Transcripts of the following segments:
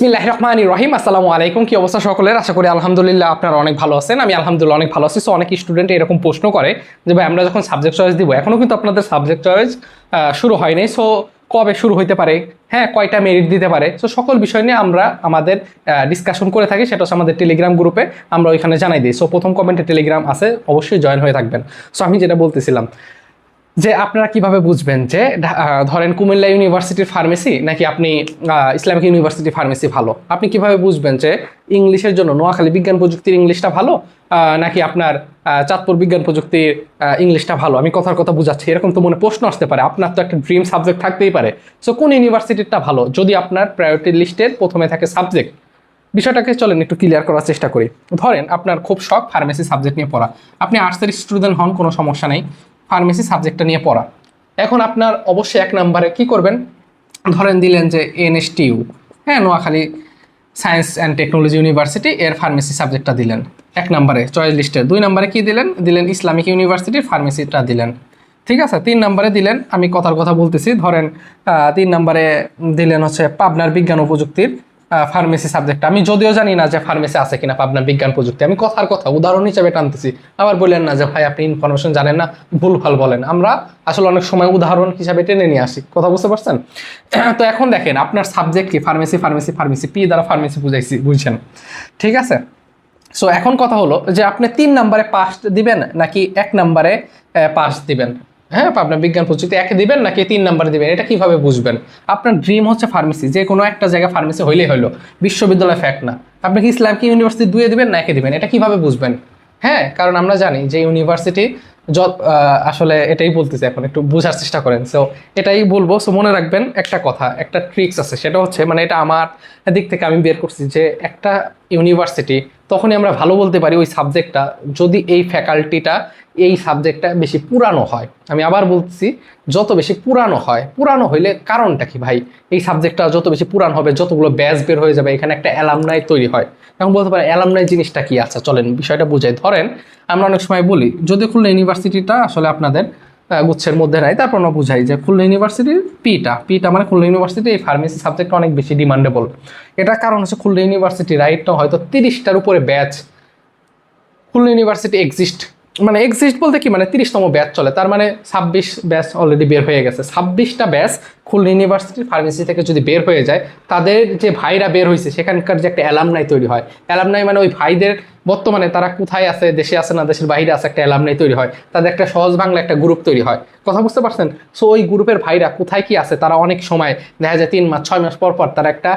বিসমিল্লাহ রহমান রহিম আসসালামু আলাইকুম, কি অবস্থা সকলের? আশা করি আলহামদুলিল্লাহ আপনারা অনেক ভালো আছেন। আমি আলহামদুলিল্লাহ অনেক ভালো আছি। সো অনেক স্টুডেন্ট এরকম প্রশ্ন করে যে, ভাই, আমরা যখন সাবজেক্ট চয়েস দিব এখনও কিন্তু আপনাদের সাবজেক্ট চয়েস শুরু হয়নি সো কবে শুরু হইতে পারে? হ্যাঁ কয়টা মেরিট দিতে পারে? সো সকল বিষয় নিয়ে আমরা আমাদের ডিসকাশন করে থাকি। সেটা হচ্ছে আমাদের টেলিগ্রাম গ্রুপে আমরা ওইখানে জানাই দিই। সো প্রথম কমেন্টে টেলিগ্রাম আছে। অবশ্যই জয়েন হয়ে থাকবেন। সো আমি যেটা বলতেছিলাম যে আপনারা কীভাবে বুঝবেন যে ধরেন কুমিল্লা ইউনিভার্সিটির ফার্মেসি নাকি আপনি ইসলামিক ইউনিভার্সিটি ফার্মেসি ভালো? আপনি কীভাবে বুঝবেন যে ইংলিশের জন্য, নোয়াখালী বিজ্ঞান প্রযুক্তির ইংলিশটা ভালো নাকি আপনার চাঁদপুর বিজ্ঞান প্রযুক্তির ইংলিশটা ভালো? আমি কথার কথা বুঝাচ্ছি, এরকম তো মনে প্রশ্ন আসতে পারে। আপনার তো একটা ড্রিম সাবজেক্ট থাকতেই পারে। সো কোন ইউনিভার্সিটিটা ভালো? যদি আপনার প্রায়োরিটি লিস্টের প্রথমে থাকে সাবজেক্ট বিষয়টাকে চলেন একটু ক্লিয়ার করার চেষ্টা করি। ধরেন, আপনার খুব শখ ফার্মেসি সাবজেক্ট নিয়ে পড়া। আপনি আর্টসের স্টুডেন্ট হন, কোনো সমস্যা নেই। ফার্মেসি সাবজেক্টটা নিয়ে পড়া। এখন আপনার অবশ্যই এক নম্বরে কি করবেন? ধরেন দিলেন যে এনএসটিউ হ্যাঁ Noakhali science and technology university এর ফার্মেসি সাবজেক্টটা দিলেন। এক নম্বরে চয়েস লিস্টের। দুই নম্বরে কি দিলেন? দিলেন ইসলামিক ইউনিভার্সিটির ফার্মেসিটা দিলেন। ঠিক আছে? তিন নম্বরে দিলেন, আমি কথার কথা বলতেছি, ধরেন তিন নম্বরে দিলেন হচ্ছে পাবনার বিজ্ঞান ও প্রযুক্তির ফার্মেসি সাবজেক্ট আমি যদিও জানি না যে ফার্মেসি আছে কিনা পাবনার বিজ্ঞান প্রযুক্তি। আমি কথার কথা, উদাহরণ হিসেবে টানতেছি। আবার বললেন না যে, ভাই, আপনি ইনফরমেশন জানেন না ভুলভাল বলেন। আমরা আসলে অনেক সময় উদাহরণ হিসাবে টেনে নিয়ে আসি। কথা বুঝতে পারছেন? তো এখন দেখেন, আপনার সাবজেক্ট কি? ফার্মেসি ফার্মেসি ফার্মেসি পি দ্বারা ফার্মেসি বুঝাইছি, বুঝছেন? ঠিক আছে? সো এখন কথা হলো যে, আপনি তিন নম্বরে পাস দিবেন নাকি এক নম্বরে পাস দিবেন? হ্যাঁ আপনার বিজ্ঞান প্রযুক্তি একে দিবেন নাকি তিন নম্বরে দিবেন? এটা কীভাবে বুঝবেন? আপনার ড্রিম হচ্ছে ফার্মেসি যে কোনো একটা জায়গায় ফার্মেসি হইলেই হলো, বিশ্ববিদ্যালয় ফ্যাক্ট না। আপনি কি ইসলামকে ইউনিভার্সিটি দুয়ে দিবেন না একে দিবেন? এটা কীভাবে বুঝবেন? হ্যাঁ কারণ আমরা জানি যে ইউনিভার্সিটি আসলে এটাই বলতেছি এখন, একটু বোঝার চেষ্টা করেন। সো এটাই বলব। সো মনে রাখবেন একটা কথা, একটা ট্রিক্স আছে। সেটা হচ্ছে মানে এটা আমার দিক থেকে আমি বের করছি যে একটা ইউনিভার্সিটি তখনই আমরা ভালো বলতে পারি ওই সাবজেক্টটা, যদি এই ফ্যাকাল্টিটা, এই সাবজেক্টটা বেশি পুরানো হয়। আমি আবার বলছি, যত বেশি পুরানো হয়, পুরানো হইলে কারণটা কি ভাই? এই সাবজেক্টটা যত বেশি পুরান হবে, যতগুলো ব্যাচ বের হয়ে যাবে, এখানে একটা অ্যালামনাই তৈরি হয়। এখন বলতে পারেন, অ্যালামনাই জিনিসটা কি? আচ্ছা চলেন, বিষয়টা বুঝাই। ধরেন, আমরা অনেক সময় বলি, যদি খুলনা ইউনিভার্সিটিটা আসলে আপনাদের গুচ্ছের মধ্যে নাই। তারপর আমরা বুঝাই যে খুলনা ইউনিভার্সিটির পিটা। পিটা মানে খুলনা ইউনিভার্সিটি, এই ফার্মেসি সাবজেক্টটা অনেক বেশি ডিমান্ডেবল এটার কারণ হচ্ছে খুলনা ইউনিভার্সিটি রাইটটা হয়তো তিরিশটার উপরে ব্যাচ খুলনা ইউনিভার্সিটি এক্সিস্ট মানে এক্সিস্ট বলতে কি? মানে তিরিশতম ব্যাচ চলে। তার মানে ছাব্বিশ ব্যাচ অলরেডি বের হয়ে গেছে। ছাব্বিশটা ব্যাচ খুলনা ইউনিভার্সিটির ফার্মেসি থেকে যদি বের হয়ে যায়, তাদের যে ভাইরা বের হয়েছে সেখানকার যে একটা অ্যালামনাই তৈরি হয়। অ্যালামনাই মানে ওই ভাইদের বর্তমানে তারা কোথায় আছে, দেশে আছে না, দেশের বাইরে আছে একটা অ্যালামনাই তৈরি হয়। তাদের একটা সহজ বাংলা একটা গ্রুপ তৈরি হয়। কথা বুঝতে পারছেন? সো ওই গ্রুপের ভাইরা কোথায় কি আছে, তারা অনেক সময় দেখা যায় তিন মাস, ছয় মাস পর পর তারা একটা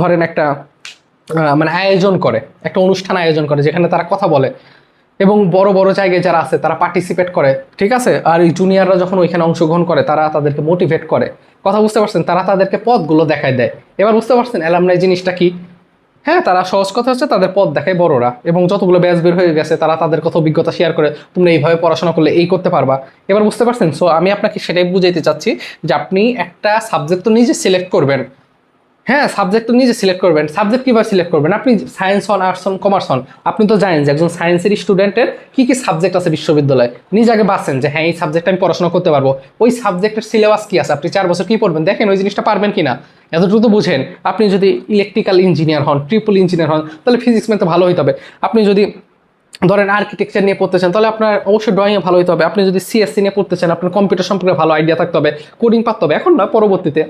ধরেন একটা মানে আয়োজন করে। একটা অনুষ্ঠান আয়োজন করে, যেখানে তারা কথা বলে। এবং বড় বড় জায়গায় যারা আছে, তারা পার্টিসিপেট করে, ঠিক আছে? আর এই জুনিয়ররা যখন ওইখানে অংশগ্রহণ করে, তারা তাদেরকে মোটিভেট করে। কথা বুঝতে পারছেন? তারা তাদেরকে পদগুলো দেখায় দেয়। এবার বুঝতে পারছেন অ্যালামনাই জিনিসটা কি? হ্যাঁ তারা সহজ কথা হচ্ছে তাদের পথ দেখায় বড়রা এবং যতগুলো ব্যাচ বের হয়ে গেছে, তারা তাদের কথা অভিজ্ঞতা শেয়ার করে, তোমরা এইভাবে পড়াশোনা করলে এই করতে পারবা। এবার বুঝতে পারছেন? সো আমি আপনাকে সেটাই বুঝাইতে চাচ্ছি যে আপনি একটা সাবজেক্ট তো নিজে সিলেক্ট করবেন। হ্যাঁ সাবজেক্ট তো নিজে সিলেক্ট করবেন। সাবজেক্ট কীভাবে সিলেক্ট করবেন? আপনি সায়েন্স হন আর্টস হন কমার্স হন, আপনি তো জানেন যে একজন সায়েন্সের স্টুডেন্টের কী কী সাবজেক্ট আছে বিশ্ববিদ্যালয়ে। নিজে আগে বাঁচেন যে হ্যাঁ এই সাবজেক্ট আমি পড়াশোনা করতে পারব। ওই সাবজেক্টের সিলেবাস কী আছে? আপনি চার বছর কী পড়বেন? দেখেন ওই জিনিসটা পারবেন কি না? এতটুকু বুঝেন। আপনি যদি ইলেকট্রিক্যাল ইঞ্জিনিয়ার হন ট্রিপল ইঞ্জিনিয়ার হন, তাহলে ফিজিক্স ম্যাথে ভালো হইতে হবে। আপনি যদি ধরেন আর্কিটেকচার নিয়ে পড়তে চান, তাহলে আপনার অবশ্যই ড্রয়িংয়ে ভালো হতে হবে। আপনি যদি সিএসসি নিয়ে পড়তে চান, আপনার কম্পিউটার সম্পর্কে ভালো আইডিয়া থাকতে হবে কোডিং পারতে হবে। এখন না, পরবর্তীতে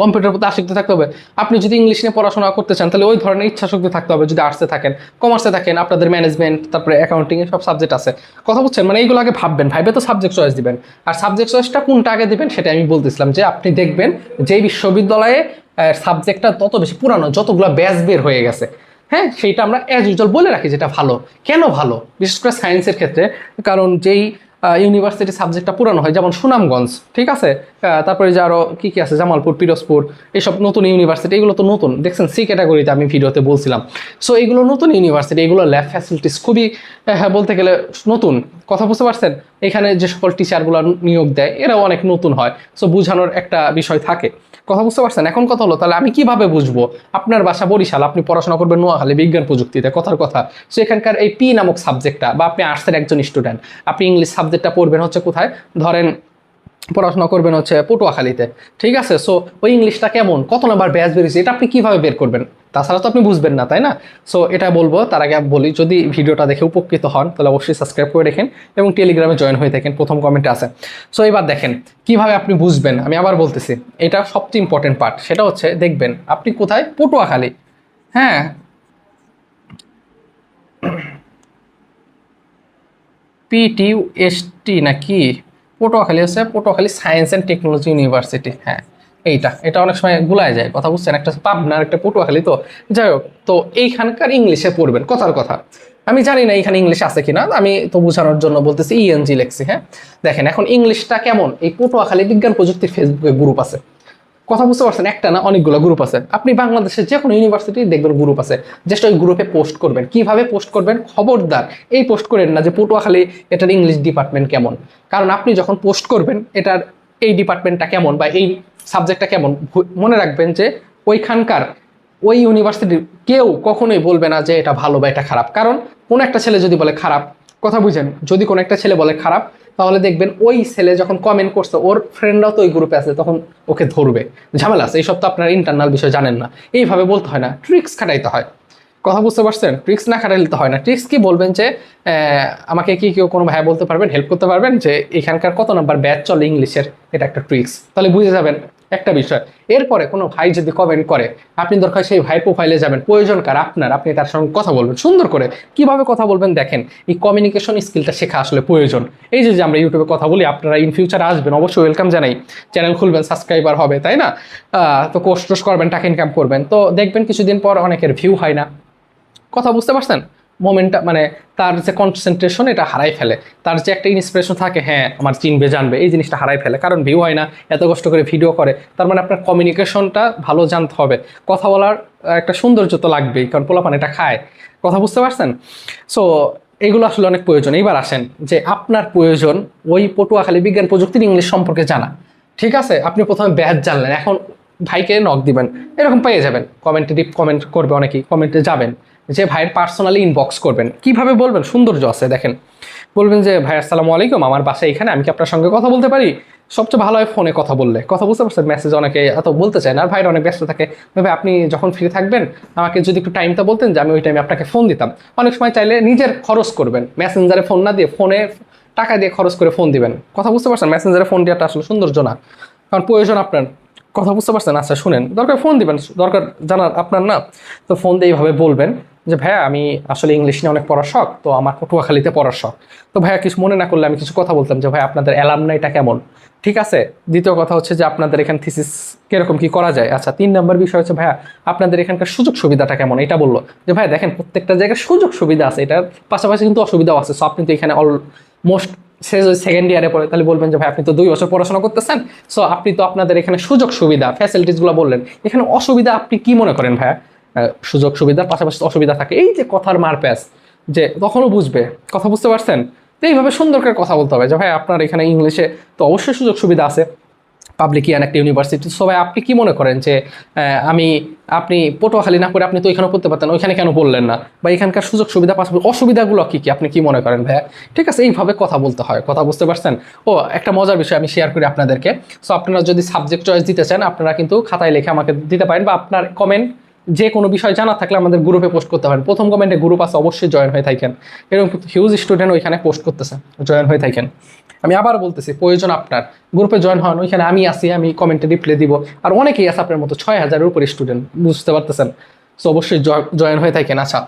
কম্পিউটার প্রতি আসক্তি থাকতে হবে। আপনি যদি ইংলিশ নিয়ে পড়াশোনা করতে চান, তাহলে ওই ধরনের ইচ্ছা শক্তি থাকতে হবে যদি আর্টসে থাকেন। কমার্সে থাকেন, আপনাদের ম্যানেজমেন্ট তারপরে অ্যাকাউন্টিং সব সাবজেক্ট আছে। কথা বলছেন মানে এইগুলো আগে ভাববেন, ভাইবে তো সাবজেক্ট চয়েস দিবেন। আর সাবজেক্ট চয়েসটা কোনটা আগে দিবেন সেটা আমি বলতেছিলাম যে আপনি দেখবেন যে বিশ্ববিদ্যালয়ে সাবজেক্টটা তত বেশি পুরানো, যতগুলো ব্যাচ বের হয়ে গেছে। হ্যাঁ সেইটা আমরা অ্যাজ ইউজুয়াল বলে রাখি যেটা ভালো। কেন ভালো? বিশেষ করে সায়েন্সের ক্ষেত্রে। কারণ যেই ইউনিভার্সিটি সাবজেক্টটা পুরানো হয়, যেমন সুনামগঞ্জ, ঠিক আছে? তারপরে যে আরও কী কী আছে? জামালপুর, পিরোজপুর এইসব নতুন ইউনিভার্সিটি এগুলো তো নতুন। দেখছেন সি ক্যাটাগরিতে আমি ভিডিওতে বলছিলাম। সো এগুলো নতুন ইউনিভার্সিটি এগুলো ল্যাব ফ্যাসিলিটিস খুবই হ্যাঁ বলতে গেলে নতুন। কথা বুঝতে পারছেন? এখানে যে সকল টিচারগুলো নিয়োগ দেয়, এরাও অনেক নতুন হয়। সো বোঝানোর একটা বিষয় থাকে। কথা বুঝতে পারছেন? এখন কথা হলো, তাহলে আমি কীভাবে বুঝব? আপনার বাসা বরিশাল, আপনি পড়াশোনা করবেন নোয়াখালী বিজ্ঞান প্রযুক্তিতে, কথার কথা। সো এখানকার এই পি নামক সাবজেক্টটা বা আপনি আর্টসের একজন স্টুডেন্ট আপনি ইংলিশ সাবজেক্টটা পড়বেন হচ্ছে কোথায়? ধরেন পড়াশোনা করবেন হচ্ছে পটুয়াখালীতে। ঠিক আছে? সো ওই ইংলিশটা কেমন? কত নাম্বার ব্যাচ বেরিয়েছে? এটা আপনি কীভাবে বের করবেন? তাছাড়া তো আপনি বুঝবেন না, তাই না? সো এটা বলব, তার আগে বলি, যদি ভিডিওটা দেখে উপকৃত হন, তাহলে অবশ্যই সাবস্ক্রাইব করে রেখেন এবং টেলিগ্রামে জয়েন হয়ে থাকেন, প্রথম কমেন্টে আছে। সো এবার দেখেন, কীভাবে আপনি বুঝবেন? আমি আবার বলতেছি, এটা সবচেয়ে ইম্পর্টেন্ট পার্ট সেটা হচ্ছে দেখবেন, আপনি কোথায়? পটুয়াখালী। হ্যাঁ? পিটিউএসটি নাকি? পটুয়াখালী হচ্ছে Patuakhali science and technology university হ্যাঁ এইটা, এটা অনেক সময় গুলায় যায়, কথা বুঝছেন? একটা পাবনার একটা পটুয়াখালী তো, যাই হোক, তো এইখানকার ইংলিশে পড়বেন, কথার কথা। আমি জানি না এখানে ইংলিশ আছে কিনা, আমি তো বোঝানোর জন্য বলতেছি ইএনজি লেখছি হ্যাঁ। দেখেন, এখন ইংলিশটা কেমন? এই পটুয়াখালী বিজ্ঞান প্রযুক্তির ফেসবুকে গ্রুপ আছে। কথা বুঝতে পারছেন, একটা না অনেকগুলো গ্রুপ আছে। আপনি বাংলাদেশের যে কোনো ইউনিভার্সিটি দেখবেন গ্রুপ আছে জাস্ট ওই গ্রুপে পোস্ট করবেন। কীভাবে পোস্ট করবেন? খবরদার। এই পোস্ট করেন না যে পটুয়াখালী, এটার ইংলিশ ডিপার্টমেন্ট কেমন? কারণ আপনি যখন পোস্ট করবেন, এটার এই ডিপার্টমেন্টটা কেমন বা এই সাবজেক্টটা কেমন? মনে রাখবেন যে ওইখানকার ওই ইউনিভার্সিটির কেউ কখনোই বলবে না যে এটা ভালো বা এটা খারাপ। কারণ কোনো একটা ছেলে যদি বলে খারাপ, কথা বুঝেন, যদি কোনো একটা ছেলে বলে খারাপ তাহলে দেখবেন ওই ছেলে যখন কমেন্ট করছে, ওর ফ্রেন্ডরাও তো ওই গ্রুপে আছে, তখন ওকে ধরবে। ঝামেলা আছে, এইসব তো আপনার ইন্টারনাল বিষয় জানেন না। এইভাবে বলতে হয় না ট্রিক্স খাটাইতে হয়। কথা বুঝতে পারছেন? ট্রিক্স না খাটাইলে তো হয় না। ট্রিক্স কি বলবেন যে আমাকে কি কেউ কোনো ভাই বলতে পারবেন হেল্প করতে পারবেন? যে এখানকার কত নাম্বার ব্যাচ চলে ইংলিশের এটা একটা ট্রিক্স তাহলে বুঝে যাবেন একটা বিষয়, এরপরে কোনো ভাই যদি কমেন্ট করে, আপনি দরকার সেই ভাই প্রোফাইলে যাবেন, প্রয়োজন কার? আপনার, আপনি তার সঙ্গে কথা বলবেন, সুন্দর করে। কীভাবে কথা বলবেন? দেখেন, এই কমিউনিকেশন স্কিলটা শেখা আসলে প্রয়োজন। এই যে যে আমরা ইউটিউবে কথা বলি, আপনারা ইন ফিউচারে আসবেন, অবশ্যই ওয়েলকাম জানাই। চ্যানেল খুলবেন সাবস্ক্রাইবার হবে, তাই না? তো কোর্স টোস করবেন, টাকা ইনকাম করবেন। তো দেখবেন কিছুদিন পর অনেকের ভিউ হয় না। কথা বুঝতে পারছেন? মোমেন্টটা মানে তার যে কনসেন্ট্রেশন এটা হারাই ফেলে। তার যে একটা ইন্সপিরেশন থাকে হ্যাঁ আমার চিনবে জানবে, এই জিনিসটা হারাই ফেলে। কারণ ভিউ হয় না, এত কষ্ট করে ভিডিও করে। তার মানে আপনার কমিউনিকেশনটা ভালো জানতে হবে। কথা বলার একটা সৌন্দর্য তো লাগবেই, কারণ পোলাপান এটা খায়। কথা বুঝতে পারছেন? সো এগুলো আসলে অনেক প্রয়োজন। এইবার আসেন যে আপনার প্রয়োজন ওই পটুয়াখালী বিজ্ঞান প্রযুক্তির ইংলিশ সম্পর্কে জানা। ঠিক আছে? আপনি প্রথমে ব্যাচ জানলেন। এখন ভাইকে নক দিবেন। এরকম পেয়ে যাবেন। কমেন্টে ডিপ কমেন্ট করবে অনেকেই। কমেন্টে যাবেন। যে ভাইয়ের পার্সোনালি ইনবক্স করবেন। কীভাবে বলবেন? সৌন্দর্য আছে, দেখেন। বলবেন যে, ভাই, আসসালামু আলাইকুম, আমার বাসা এখানে আমি কি আপনার সঙ্গে কথা বলতে পারি? সবচেয়ে ভালো হয় ফোনে কথা বললে। কথা বুঝতে পারছেন মেসেজ অনেকে এত বলতে চায় না, আর ভাইয়ের অনেক ব্যস্ত থাকে। ভাই আপনি যখন ফ্রি থাকবেন, আমাকে যদি একটু টাইমটা বলতেন যে, আমি ওই টাইমে আপনাকে ফোন দিতাম। অনেক সময় চাইলে নিজের খরচ করবেন। মেসেঞ্জারে ফোন না দিয়ে ফোনে টাকা দিয়ে খরচ করে ফোন দিবেন। কথা বুঝতে পারছেন? মেসেঞ্জারে ফোন দেওয়াটা আসলে সৌন্দর্য না। কারণ প্রয়োজন আপনার। কথা বুঝতে পারছেন? আচ্ছা শুনেন। দরকার ফোন দিবেন। দরকার জানার আপনার না। তো ফোন দিয়ে এইভাবে বলবেন। যে, ভাইয়া, আমি আসলে ইংলিশ নিয়ে অনেক পড়ার শখ, তো আমার পটুয়াখালীতে পড়ার শখ। তো ভাইয়া, কিছু মনে না করলে আমি কিছু কথা বলতাম যে ভাই আপনাদের অ্যালামনাইটা কেমন? ঠিক আছে? দ্বিতীয় কথা হচ্ছে যে, আপনাদের এখানে থিসিস কীরকম কি করা যায়? আচ্ছা তিন নম্বর বিষয় হচ্ছে, ভাইয়া, আপনাদের এখানকার সুযোগ সুবিধাটা কেমন? এটা বলল। যে, ভাইয়া, দেখেন, প্রত্যেকটা জায়গায় সুযোগ সুবিধা আছে। এটার পাশাপাশি কিন্তু অসুবিধাও আছে। সো আপনি তো এখানে অলমোস্ট সে যদি সেকেন্ড ইয়ারে পড়ে, তাহলে বলবেন যে ভাই আপনি তো দুই বছর পড়াশোনা করতেছেন সো আপনি তো আপনাদের এখানে সুযোগ সুবিধা ফ্যাসিলিটিসগুলো বললেন। এখানে অসুবিধা আপনি কি মনে করেন, ভাইয়া? সুযোগ সুবিধার পাশাপাশি অসুবিধা থাকে। এই যে কথার মারপ্যাচ, যে তখনও বুঝবে, কথা বুঝতে পারছেন? তো এইভাবে সুন্দর করে কথা বলতে হবে যে, ভাই, আপনার এখানে ইংলিশে তো অবশ্যই সুযোগ সুবিধা আছে। পাবলিক ইয়ান একটা ইউনিভার্সিটি। সবাই আপনি কি মনে করেন যে আমি, আপনি পটুয়াখালী না করে আপনি তো ওইখানে পড়তে পারতেন, ওইখানে কেন বললেন না? বা এখানকার সুযোগ সুবিধা, পাশাপাশি অসুবিধাগুলো কী কি? আপনি কি মনে করেন, ভাইয়া? ঠিক আছে, এইভাবে কথা বলতে হয়, কথা বুঝতে পারছেন? ও, একটা মজার বিষয় আমি শেয়ার করি আপনাদেরকে। সো আপনারা যদি সাবজেক্ট চয়েস দিতে চান, আপনারা কিন্তু খাতায় লিখে আমাকে দিতে পারেন বা আপনার কমেন্ট যে কোনো বিষয় জানা থাকলে আমাদের গ্রুপে পোস্ট করতে পারেন। প্রথম কমেন্টে গ্রুপ আছে, অবশ্যই জয়েন হয়ে থাকেন। এরকম হিউজ স্টুডেন্ট ওইখানে পোস্ট করতেছে, জয়েন হয়ে থাকেন। আমি আবার বলতেছি, প্রয়োজন আপনার। গ্রুপে জয়েন হন, ওইখানে আমি আসি আমি কমেন্টে রিপ্লাই দিব। আর অনেকেই আছে আপনার মতো ছয় হাজারের উপরে স্টুডেন্ট বুঝতে পারতেছেন? সো অবশ্যই জয়েন হয়ে থাকেন আচ্ছা।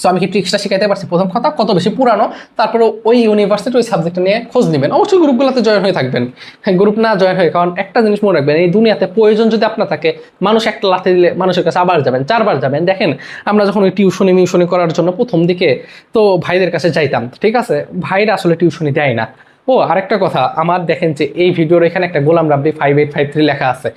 সো আমি কি ট্রিক্সটা শিখাইতে পারছি? প্রথম কথা, কত বেশি পুরানো, তারপরে ওই ইউনিভার্সিটি ওই সাবজেক্টটা নিয়ে খোঁজ নেবেন। অবশ্যই গ্রুপগুলোতে জয়েন হয়ে থাকবেন। হ্যাঁ গ্রুপ না জয়েন হয়ে, কারণ একটা জিনিস মনে রাখবেন, এই দুনিয়াতে প্রয়োজন যদি আপনার থাকে, মানুষ একটা লাথি দিলে মানুষের কাছে আবার যাবেন, চারবার যাবেন। দেখেন, আমরা যখন ওই টিউশনি মিউশনি করার জন্য প্রথম দিকে তো ভাইদের কাছে যাইতাম, ঠিক আছে? ভাইরা আসলে টিউশনি দেয় না। ও, আরেকটা কথা, আমার দেখেন যে এই ভিডিওর এখানে একটা Golam Rabbi five eight five three লেখা আছে।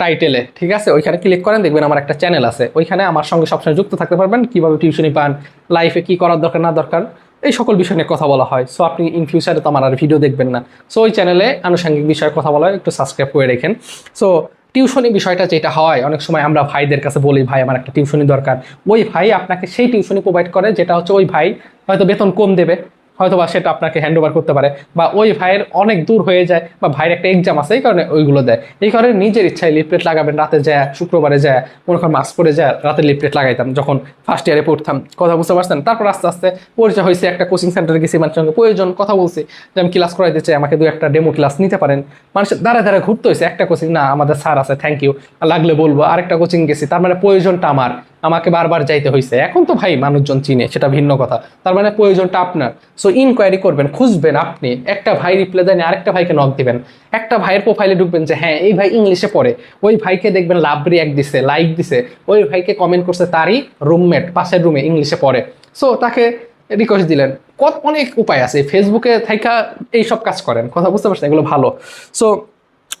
টাইটেলে ঠিক আছে? ওইখানে ক্লিক করেন, দেখবেন আমার একটা চ্যানেল আছে। ওইখানে আমার সঙ্গে সবসময় যুক্ত থাকতে পারবেন, কীভাবে টিউশনি পান লাইফে কী করার দরকার, না দরকার, এই সকল বিষয় নিয়ে কথা বলা হয়। সো আপনি ইন ফিউচারে তো আমার আর ভিডিও দেখবেন না। সো ওই চ্যানেলে আনুষঙ্গিক বিষয়ে কথা বলা হয়, একটু সাবস্ক্রাইব করে রেখেন। সো টিউশনি বিষয়টা যেটা হয়, অনেক সময় আমরা ভাইদের কাছে বলি, ভাই, আমার একটা টিউশনি দরকার। ওই ভাই আপনাকে সেই টিউশনি প্রোভাইড করে, যেটা হচ্ছে ওই ভাই হয়তো বেতন কম দেবে হয়তো বা সেটা আপনাকে হ্যান্ড ওভার করতে পারে বা ওই ভাইয়ের অনেক দূর হয়ে যায় বা ভাইয়ের একটা এক্সাম আছে, এই কারণে ওইগুলো দেয়। এই কারণে নিজের ইচ্ছায় লিফলেট লাগাবেন, রাতে যায়, শুক্রবারে যায়, মনে করেন মাস্ক পরে যায়, রাতে লিফলেট লাগাইতাম, যখন ফার্স্ট ইয়ারে পড়তাম, কথা বুঝতে পারছেন? তারপর আস্তে আস্তে পরিচয় হয়েছে, একটা কোচিং সেন্টারে গেছি, মানুষের সঙ্গে প্রয়োজন, কথা বলছি, যে আমি ক্লাস করাইতে চাই, আমাকে দু একটা ডেমো ক্লাস নিতে পারেন। মানুষের দ্বারা দ্বারা ঘুরতে হয়েছে, একটা কোচিং না, আমাদের স্যার আছে থ্যাংক ইউ লাগলে বলব, আরেকটা কোচিং গেছি, তার মানে প্রয়োজনটা আমার। আমাকে বারবার যাইতে হয়েছে এখন তো ভাই মানুষজন চিনে, সেটা ভিন্ন কথা। তার মানে প্রয়োজনটা আপনার। সো ইনকোয়ারি করবেন, খুঁজবেন আপনি। একটা ভাই রিপ্লাই দেন, আরেকটা ভাইকে নক দিবেন। একটা ভাইয়ের প্রোফাইলে ঢুকবেন যে হ্যাঁ এই ভাই ইংলিশে পড়ে। ওই ভাইকে দেখবেন লাভ রিয়াক্ট দিছে লাইক দিছে। ওই ভাইকে কমেন্ট করছে তারই রুমমেট পাশের রুমে ইংলিশে পড়ে। সো তাকে রিকোয়েস্ট দিলেন। কত অনেক উপায় আছে। ফেসবুকে থাইকা এই সব কাজ করেন। কথা বুঝতে পারছেন? এগুলো ভালো। সো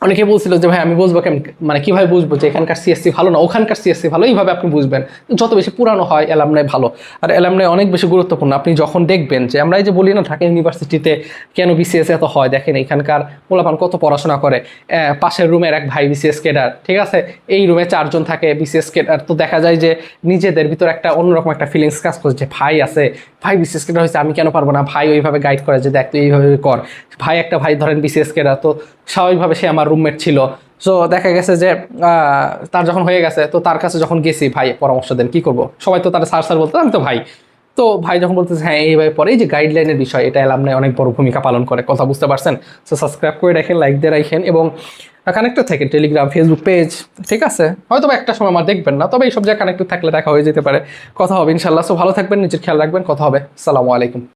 অনেকে বলছিল যে, ভাই, আমি বুঝব কেমন মানে কীভাবে বুঝব যে, এখানকার সিএসসি ভালো না? ওখানকার সিএসসি ভালো? এইভাবে আপনি বুঝবেন। যত বেশি পুরানো হয় অ্যালামনাই ভালো। আর অ্যালামনাই অনেক বেশি গুরুত্বপূর্ণ। আপনি যখন দেখবেন যে, আমরা এই যে বলি না, ঢাকা ইউনিভার্সিটিতে কেন বিসিএস এত হয়? দেখেন, এখানকার পোলাপান কত পড়াশোনা করে। পাশের রুমের এক ভাই বিসিএস কেডার ঠিক আছে? এই রুমে চারজন থাকে বিসিএস কেডার তো দেখা যায় যে, নিজেদের ভিতর একটা অন্যরকম একটা ফিলিংস কাজ করছে যে, ভাই আছে, ভাই বিসিএস কেডার হয়েছে, আমি কেন পারব না? ভাই ওইভাবে গাইড করে যে, দেখ, তুই এইভাবে কর। ভাই, একটা ভাই ধরেন বিসিএস কেডার তো স্বাভাবিকভাবে সে আমার রুমমেট ছিল। সো দেখা গেছে যে তার যখন হয়ে গেছে, তো তার কাছে যখন গেছি, ভাই, পরামর্শ দেন, কি করব? সবাই তো তার স্যার স্যার বলতো, আমি তো ভাই। তো ভাই যখন বলতেছে হ্যাঁ এইভাবে পরে এই যে গাইডলাইনের বিষয়, এটা এলাম অনেক বড় ভূমিকা পালন করে, কথা বুঝতে পারছেন? সো সাবস্ক্রাইব করে রাখেন লাইক দিয়ে রাখেন এবং কানেক্টেড থাকেন টেলিগ্রাম ফেসবুক পেজ ঠিক আছে? হয়তো একটা সময় আমার দেখবেন না, তবে এই সব জায়গায় কানেক্টেড থাকলে দেখা হয়ে যেতে পারে। কথা হবে ইনশাল্লাহ সো ভালো থাকবেন, নিজের খেয়াল রাখবেন, কথা হবে। সালামু আলাইকুম।